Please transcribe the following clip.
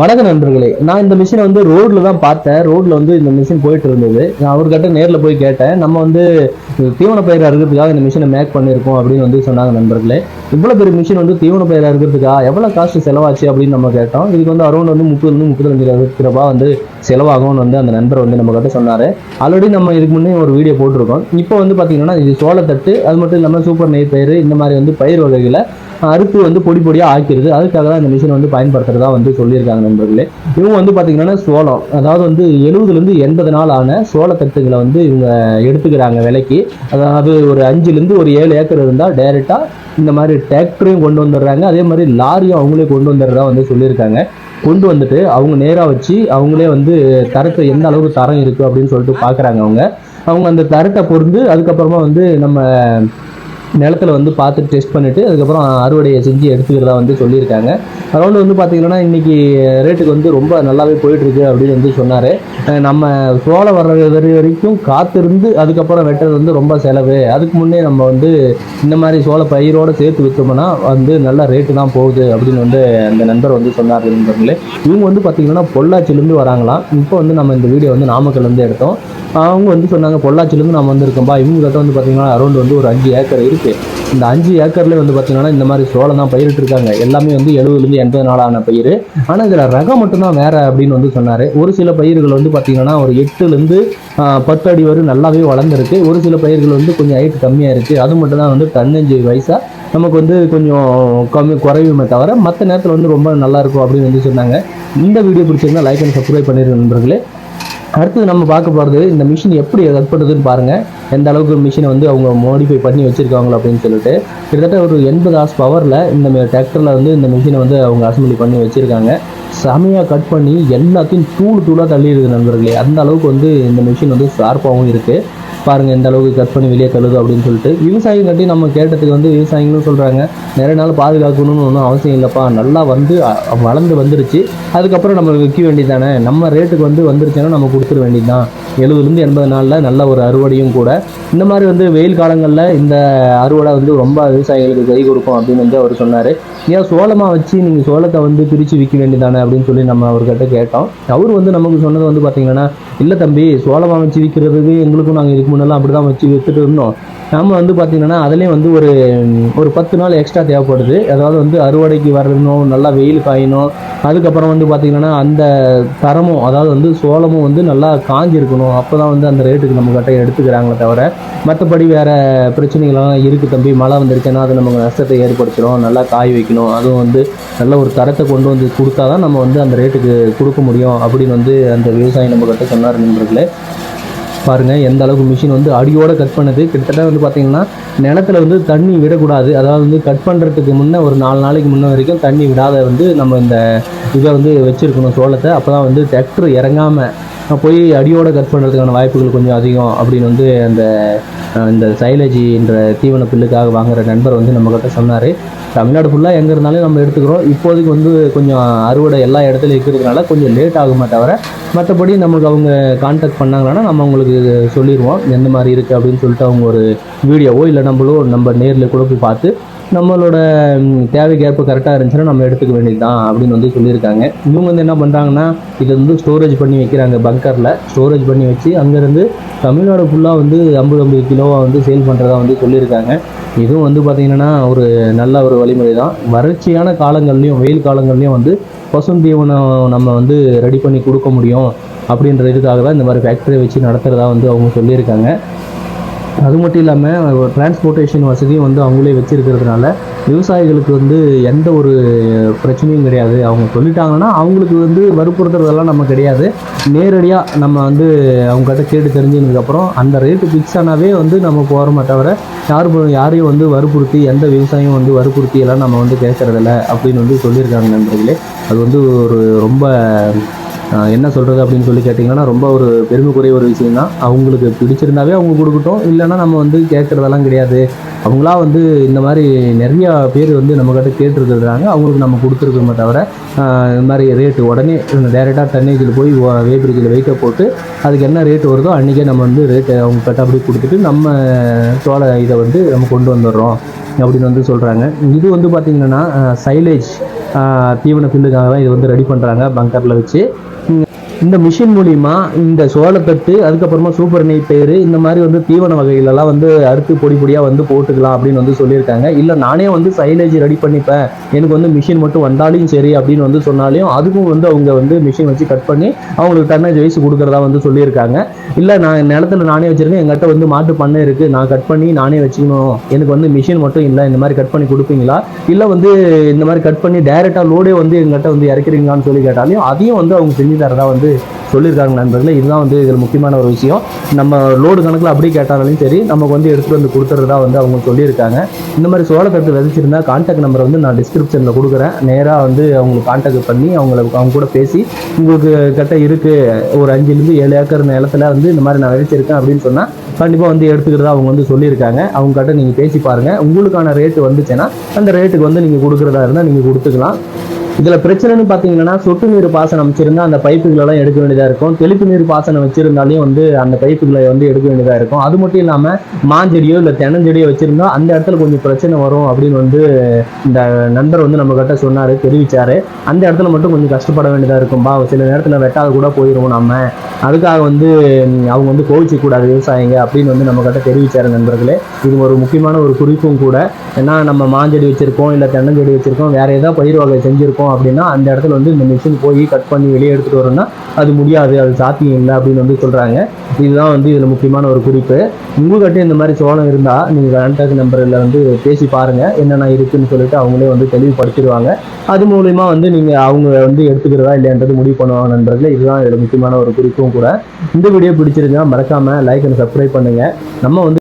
வணக்க நண்பர்களே நான் இந்த மிஷினை வந்து ரோட்ல தான் பார்த்தேன். ரோட்ல வந்து இந்த மிஷின் போயிட்டு இருந்தது. நான் அவர்கிட்ட நேரில் போய் கேட்டேன். நம்ம வந்து தீவன பயிர் அறுக்கிறதுக்காக இந்த மிஷினை மேக் பண்ணியிருக்கோம் அப்படின்னு வந்து சொன்னாங்க நண்பர்களே. இவ்வளோ பெரிய மிஷின் வந்து தீவன பயிர் அறுக்கிறதுக்கா எவ்வளோ காஸ்ட் செலவாச்சு அப்படின்னு நம்ம கேட்டோம். இதுக்கு வந்து அரௌண்ட் வந்து முப்பதுலேருந்து முப்பத்தஞ்சு லட்ச ரூபாய் வந்து செலவாகும்னு வந்து அந்த நண்பர் வந்து நம்ம கிட்ட சொன்னார். ஆல்ரெடி நம்ம இதுக்கு முன்னே ஒரு வீடியோ போட்டிருக்கோம். இப்போ வந்து பார்த்தீங்கன்னா இது சோளத்தட்டு அது மட்டும் இல்லாமல் சூப்பர் நெய் பயிர் இந்த மாதிரி வந்து பயிர் வகைகளை அறுத்து வந்து பொடி பொடியாக ஆக்கிடுது அதுக்காக தான் இந்த மிஷின் வந்து பயன்படுத்துறதா வந்து சொல்லியிருக்காங்க நண்பர்களே. இவங்க வந்து பார்த்தீங்கன்னா சோளம். அதாவது வந்து எழுபதுலேருந்து எண்பது நாள் ஆன சோளத்தட்டுகளை வந்து இவங்க எடுத்துக்கிறாங்க விலைக்கு. அதாவது ஒரு அஞ்சுலேருந்து ஒரு ஏழு ஏக்கர் இருந்தால் டைரெக்டாக இந்த மாதிரி டிராக்டரையும் கொண்டு வந்துடுறாங்க. அதே மாதிரி லாரியும் அவங்களே கொண்டு வந்துடுறதா வந்து சொல்லியிருக்காங்க. கொண்டு வந்துட்டு அவங்க நேராக வச்சு அவங்களே வந்து தரத்தை எந்த அளவுக்கு தரம் இருக்குது அப்படின்னு சொல்லிட்டு பார்க்குறாங்க அவங்க. அவங்க அந்த தரத்தை பொருந்து அதுக்கப்புறமா வந்து நம்ம நிலத்துல வந்து பார்த்து டெஸ்ட் பண்ணிவிட்டு அதுக்கப்புறம் அறுவடையை செஞ்சு எடுத்துக்கிறதா வந்து சொல்லியிருக்காங்க. அரௌண்ட் வந்து பார்த்திங்கன்னா இன்னைக்கு ரேட்டுக்கு வந்து ரொம்ப நல்லாவே போயிட்டுருக்கு அப்படின்னு வந்து சொன்னார். நம்ம சோளம் வர்ற வரை வரைக்கும் காத்திருந்து அதுக்கப்புறம் வெட்டுறது வந்து ரொம்ப செலவு. அதுக்கு முன்னே நம்ம வந்து இந்த மாதிரி சோள பயிரோடு சேர்த்து விற்றோம்னா வந்து நல்ல ரேட்டு தான் போகுது அப்படின்னு வந்து அந்த நண்பர் வந்து சொன்னார் நண்பர்களே. இவங்க வந்து பார்த்திங்கன்னா பொள்ளாச்சிலேருந்து வராங்களாம். இப்போ வந்து நம்ம இந்த வீடியோ வந்து நாமக்கல்லேருந்து எடுத்தோம். அவங்க வந்து சொன்னாங்க பொள்ளாச்சிலேருந்து நம்ம வந்திருக்கேன்பா இவங்க கிட்ட வந்து பார்த்தீங்கன்னா அரௌண்ட் வந்து ஒரு அஞ்சு ஏக்கர் இருக்குது இந்த அஞ்சு ஏக்கர்லேயே வந்து பார்த்தீங்கன்னா இந்த மாதிரி சோளம் தான் பயிரிட்டிருக்காங்க எல்லாமே வந்து எழுபதுலேருந்து எண்பது நாளான பயிர். ஆனால் இதில் ரகம் மட்டும்தான் வேறு அப்படின்னு வந்து சொன்னார். ஒரு சில பயிர்கள் வந்து பார்த்தீங்கன்னா ஒரு எட்டுலேருந்து பத்து அடி வரை நல்லாவே வளர்ந்துருக்கு. ஒரு சில பயிர்கள் வந்து கொஞ்சம் ஹைட் கம்மியாக இருக்குது அது மட்டும் தான் வந்து பதினஞ்சு வயசாக நமக்கு வந்து கொஞ்சம் கம்மி குறையுமே தவிர மற்ற நேரத்தில் வந்து ரொம்ப நல்லாயிருக்கும் அப்படின்னு வந்து சொன்னாங்க. இந்த வீடியோ பிடிச்சிருந்தா லைக் அண்ட் சப்ஸ்கிரைப் பண்ணிடுங்க நண்பர்களே. அடுத்தது நம்ம பார்க்க போகிறது இந்த மிஷின் எப்படி ஒர்க் பண்ணுறதுன்னு பாருங்கள் எந்த அளவுக்கு மிஷினை வந்து அவங்க மாடிஃபை பண்ணி வச்சுருக்காங்களோ அப்படின்னு சொல்லிட்டு. கிட்டத்தட்ட ஒரு எண்பது ஹார்ஸ் பவரில் இந்த டிராக்டரில் வந்து இந்த மிஷினை வந்து அவங்க அசம்பிளி பண்ணி வச்சுருக்காங்க. செமையாக கட் பண்ணி எல்லாத்தையும் தூள் தூளாக தள்ளிடுது நண்பர்களே. அந்த அளவுக்கு வந்து இந்த மிஷின் வந்து ஷார்ப்பாகவும் இருக்குது பாருங்க எந்த அளவுக்கு கட் பண்ணி வெளியே தள்ளுது அப்படின்னு சொல்லிட்டு. விவசாயம் கட்டி நம்ம கேட்டதுக்கு வந்து விவசாயிகளும் சொல்கிறாங்க நிறைய நாள் பாதுகாக்கணும்னு ஒன்றும் அவசியம் இல்லைப்பா. நல்லா வந்து வளர்ந்து வந்துருச்சு. அதுக்கப்புறம் நம்ம விற்க வேண்டியதானே நம்ம ரேட்டுக்கு வந்து வந்துருச்சுன்னா நம்ம கொடுத்துட வேண்டியதுதான். எழுபதுலேருந்து எண்பது நாளில் நல்ல ஒரு அறுவடையும் கூட. இந்த மாதிரி வந்து வெயில் காலங்களில் இந்த அறுவடை வந்து ரொம்ப விவசாயிகளுக்கு கை கொடுக்கும் அப்படின்னு வந்து அவர் சொன்னார். ஏன் சோளமாக வச்சு நீங்கள் சோளத்தை வந்து பிரித்து விற்க வேண்டியதானே அப்படின்னு சொல்லி நம்ம அவர்கிட்ட கேட்டோம். அவர் வந்து நமக்கு சொன்னது வந்து பார்த்தீங்கன்னா இல்லை தம்பி சோளமாக வச்சு விற்கிறதுக்கு எங்களுக்கும் நாங்கள் இதுக்கு முன்னெல்லாம் அப்படி தான் வச்சு விற்றுட்டு இருந்தோம். நம்ம வந்து பார்த்திங்கன்னா அதுலேயும் வந்து ஒரு ஒரு பத்து நாள் எக்ஸ்ட்ரா தேவைப்படுது. அதாவது வந்து அறுவடைக்கு வரணும் நல்லா வெயில் காயணும். அதுக்கப்புறம் வந்து பார்த்திங்கன்னா அந்த தரமும் அதாவது வந்து சோளமும் வந்து நல்லா காஞ்சிருக்கணும். அப்போ தான் வந்து அந்த ரேட்டுக்கு நம்ம கிட்ட எடுத்துக்கிறாங்களே தவிர மற்றபடி வேறு பிரச்சனைகள்லாம் இருக்குது தம்பி. மழை வந்துருச்சுன்னா அது நமக்கு நஷ்டத்தை ஏற்படுத்திடும் நல்லா காய வைக்கணும். அதுவும் வந்து நல்ல ஒரு தரத்தை கொண்டு வந்து கொடுத்தா தான் நம்ம வந்து அந்த ரேட்டுக்கு கொடுக்க முடியும் அப்படின்னு வந்து அந்த விவசாயி நம்ம கிட்ட சொன்னார் நண்பர்களே. பாருங்கள் எந்த அளவுக்கு மிஷின் வந்து அடியோட கட் பண்ணுது. கிட்டத்தட்ட வந்து பார்த்தீங்கன்னா நிலத்துல வந்து தண்ணி விடக்கூடாது. அதாவது வந்து கட் பண்ணுறதுக்கு முன்னே ஒரு நாலு நாளைக்கு முன்ன வரைக்கும் தண்ணி விடாத வந்து நம்ம இந்த இதை வந்து வச்சுருக்கணும் சோளத்தை. அப்போ தான் வந்து டிராக்டர் இறங்காமல் போய் அடியோட கட் பண்ணுறதுக்கான வாய்ப்புகள் கொஞ்சம் அதிகம் அப்படின்னு வந்து அந்த இந்த சைலஜி என்ற தீவன பில்லுக்காக வாங்குற நண்பர் வந்து நம்மக்கிட்ட சொன்னார். தமிழ்நாடு ஃபுல்லாக எங்கே இருந்தாலும் நம்ம எடுத்துக்கிறோம். இப்போதைக்கு வந்து கொஞ்சம் அறுவடை எல்லா இடத்துலையும் இருக்கிறதுனால கொஞ்சம் லேட் ஆகுமே தவிர மற்றபடி நமக்கு அவங்க கான்டாக்ட் பண்ணாங்கன்னா நம்ம அவங்களுக்கு சொல்லிடுவோம். எந்த மாதிரி இருக்குது அப்படின்னு சொல்லிட்டு அவங்க ஒரு வீடியோவோ இல்லை நம்மளோ நம்ம நேரில் கூட போய் பார்த்து நம்மளோட தேவைக்கு ஏற்ப கரெக்டாக இருந்துச்சுன்னா நம்ம எடுத்துக்க வேண்டியது தான் அப்படின்னு வந்து சொல்லியிருக்காங்க. இவங்க வந்து என்ன பண்ணுறாங்கன்னா இதை வந்து ஸ்டோரேஜ் பண்ணி வைக்கிறாங்க பங்கரில் ஸ்டோரேஜ் பண்ணி வச்சு அங்கேருந்து தமிழ்நாடு ஃபுல்லாக வந்து ஐம்பது ஐம்பது கிலோவாக வந்து சேல் பண்ணுறதா வந்து சொல்லியிருக்காங்க. இதுவும் வந்து பார்த்திங்கன்னா ஒரு நல்ல ஒரு வழிமுறை தான் வறட்சியான காலங்கள்லையும் வெயில் காலங்கள்லையும் வந்து பசுந்தீவனம் நம்ம வந்து ரெடி பண்ணி கொடுக்க முடியும் அப்படின்ற இதுக்காக தான் இந்த மாதிரி ஃபேக்ட்ரியை வச்சு நடத்துகிறதா வந்து அவங்க சொல்லியிருக்காங்க. அது மட்டும் இல்லாமல் டிரான்ஸ்போர்ட்டேஷன் வசதியும் வந்து அவங்களே வச்சுருக்கிறதுனால விவசாயிகளுக்கு வந்து எந்த ஒரு பிரச்சனையும் கிடையாது. அவங்க சொல்லிட்டாங்கன்னா அவங்களுக்கு வந்து வற்புறுத்துறதெல்லாம் நம்ம கிடையாது. நேரடியாக நம்ம வந்து அவங்ககிட்ட கேட்டு தெரிஞ்சதுக்கப்புறம் அந்த ரேட்டு ஃபிக்ஸ் ஆனாவே வந்து நம்ம போகிறோமே தவிர யார் யாரையும் வந்து வற்புறுத்தி எந்த விவசாயம் வந்து வற்புறுத்தி எல்லாம் நம்ம வந்து கேட்கறதில்ல அப்படின்னு வந்து சொல்லியிருக்காங்க நண்பர்களே. அது வந்து ஒரு ரொம்ப என்ன சொல்கிறது அப்படின்னு சொல்லி கேட்டிங்கன்னா ரொம்ப ஒரு பெருமைக்குரிய ஒரு விஷயம் தான் அவங்களுக்கு பிடிச்சிருந்தாவே அவங்க கொடுக்கட்டும். இல்லைன்னா நம்ம வந்து கேட்குறதெல்லாம் கிடையாது. அவங்களா வந்து இந்த மாதிரி நிறையா பேர் வந்து நம்மக்கிட்ட கேட்டுருக்குறாங்க. அவங்களுக்கு நம்ம கொடுத்துருக்கோமே தவிர இந்த மாதிரி ரேட்டு உடனே டேரெக்டாக டன்னேஜில் போய் வேப்ரிஜில் வெயிட்டை போட்டு அதுக்கு என்ன ரேட் வருதோ அன்றைக்கே நம்ம வந்து ரேட்டை அவங்க கிட்ட அப்படி கொடுத்துட்டு நம்ம சோள இதை வந்து நம்ம கொண்டு வந்துடுறோம் அப்படின்னு வந்து சொல்கிறாங்க இது வந்து பார்த்திங்கன்னா சைலேஜ் தீவன பில்லுக்காக தான் இது வந்து ரெடி பண்ணுறாங்க பங்கரில் வச்சு. இந்த மிஷின் மூலிமா இந்த சோளத்தட்டு அதுக்கப்புறமா சூப்பர் நெய் பயிறு இந்த மாதிரி வந்து தீவன வகைகளெல்லாம் வந்து அறுத்து பொடி பொடியாக வந்து போட்டுக்கலாம் அப்படின்னு வந்து சொல்லியிருக்காங்க. இல்லை நானே வந்து சைலேஜ் ரெடி பண்ணிப்பேன். எனக்கு வந்து மிஷின் மட்டும் வந்தாலும் சரி அப்படின்னு வந்து சொன்னாலையும் அதுக்கும் வந்து அவங்க வந்து மிஷின் வச்சு கட் பண்ணி அவங்களுக்கு டன்னேஜ் வயசு கொடுக்குறதா வந்து சொல்லியிருக்காங்க. இல்லை நான் நிலத்துல நானே வச்சுருக்கேன். எங்கிட்ட வந்து மாட்டு பண்ணை இருக்குது நான் கட் பண்ணி நானே வச்சுக்கணும். எனக்கு வந்து மிஷின் மட்டும் இல்லை. இந்த மாதிரி கட் பண்ணி கொடுப்பீங்களா? இல்லை வந்து இந்த மாதிரி கட் பண்ணி டைரெக்டாக லோடே வந்து எங்கிட்ட வந்து இறக்குறீங்களான்னு சொல்லி கேட்டாலையும் அதையும் வந்து அவங்க செஞ்சு தரதா வந்து சொல்லியிருக்காங்க நண்பர்களே. இதுதான் வந்து இதில் முக்கியமான ஒரு விஷயம். நம்ம லோடு கணக்கில் அப்படியே கேட்டாலும் சரி நமக்கு வந்து எடுத்துகிட்டு வந்து கொடுத்துறதா வந்து அவங்க சொல்லியிருக்காங்க. இந்த மாதிரி சோளத்தட்டு விதைச்சிருந்தா கான்டாக்ட் நம்பர் வந்து நான் டிஸ்கிரிப்ஷனில் கொடுக்குறேன். நேராக வந்து அவங்களுக்கு கான்டாக்ட் பண்ணி அவங்கள அவங்க கூட பேசி உங்களுக்கு கிட்ட இருக்குது ஒரு அஞ்சுலேருந்து ஏழு ஏக்கர் நிலத்துல வந்து இந்த மாதிரி நான் விதைச்சிருக்கேன் அப்படின்னு சொன்னால் கண்டிப்பாக வந்து எடுத்துக்கிறதா அவங்க வந்து சொல்லியிருக்காங்க. அவங்க கிட்ட நீங்கள் பேசி பாருங்கள் உங்களுக்கான ரேட்டு வந்துச்சுன்னா அந்த ரேட்டுக்கு வந்து நீங்கள் கொடுக்குறதா இருந்தால் நீங்கள் கொடுத்துக்கலாம். இதில் பிரச்சனைன்னு பார்த்தீங்கன்னா சொட்டு நீர் பாசனம் வச்சிருந்தா அந்த பைப்புகளெல்லாம் எடுக்க வேண்டியதாக இருக்கும். தெளிப்பு நீர் பாசனம் வச்சிருந்தாலையும் வந்து அந்த பைப்புகளை வந்து எடுக்க வேண்டியதாக இருக்கும். அது மட்டும் இல்லாமல் மாஞ்செடியோ இல்லை தென்னஞ்செடியோ வச்சிருந்தா அந்த இடத்துல கொஞ்சம் பிரச்சனை வரும் அப்படின்னு வந்து இந்த நண்பர் வந்து நம்ம கிட்ட சொன்னார் தெரிவித்தார் அந்த இடத்துல மட்டும் கொஞ்சம் கஷ்டப்பட வேண்டியதாக இருக்கும்பா சில நேரத்தில் வெட்டாத கூட போயிடுவோம் நம்ம அதுக்காக வந்து அவங்க வந்து கோவிச்சு விவசாயிங்க அப்படின்னு வந்து நம்ம கிட்ட தெரிவிச்சாரு நண்பர்களே. இது ஒரு முக்கியமான ஒரு குறிப்பும் கூட. ஏன்னா நம்ம மாஞ்செடி வச்சுருக்கோம் இல்லை தென்னஞ்செடி வச்சுருக்கோம் வேறு ஏதாவது பயிர் வகை செஞ்சிருக்கோம். அப்படின்னா அந்த இடத்துல வந்து இந்த மிஷின் போய் கட் பண்ணி வெளியே எடுத்துட்டு வரணும்னா அது முடியாது அது சாத்தியம் இல்லை அப்படின்னு வந்து சொல்றாங்க. இதுதான் வந்து இதில் முக்கியமான ஒரு குறிப்பு. உங்கள்கிட்ட இந்த மாதிரி சோளம் இருந்தால் நீங்கள் கான்டாக்ட் நம்பரில் வந்து பேசி பாருங்க என்னென்ன இருக்குன்னு சொல்லிட்டு அவங்களே வந்து தெளிவுபடுத்திடுவாங்க. அது மூலியமா வந்து நீங்கள் அவங்க வந்து எடுத்துக்கிறதா இல்லைன்றது முடிவு பண்ணுவாங்கன்றதுல இதுதான் இதில் முக்கியமான ஒரு குறிப்பும் கூட. இந்த வீடியோ பிடிச்சிருந்தா மறக்காம லைக் அண்ட் சப்ஸ்கிரைப் பண்ணுங்க. நம்ம வந்து